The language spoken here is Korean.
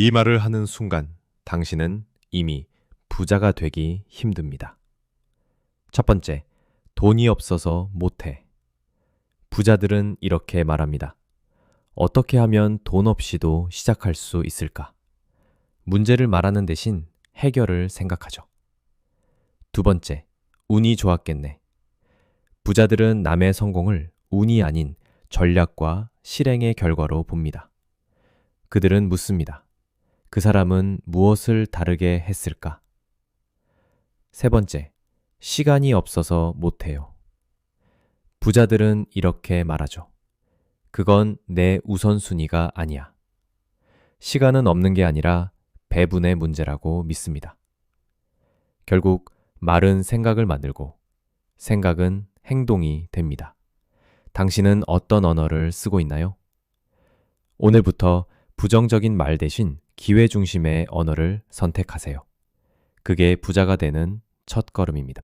이 말을 하는 순간 당신은 이미 부자가 되기 힘듭니다. 첫 번째, 돈이 없어서 못해. 부자들은 이렇게 말합니다. 어떻게 하면 돈 없이도 시작할 수 있을까? 문제를 말하는 대신 해결을 생각하죠. 두 번째, 운이 좋았겠네. 부자들은 남의 성공을 운이 아닌 전략과 실행의 결과로 봅니다. 그들은 묻습니다. 그 사람은 무엇을 다르게 했을까? 세 번째, 시간이 없어서 못해요. 부자들은 이렇게 말하죠. 그건 내 우선순위가 아니야. 시간은 없는 게 아니라 배분의 문제라고 믿습니다. 결국 말은 생각을 만들고 생각은 행동이 됩니다. 당신은 어떤 언어를 쓰고 있나요? 오늘부터 부정적인 말 대신 기회 중심의 언어를 선택하세요. 그게 부자가 되는 첫 걸음입니다.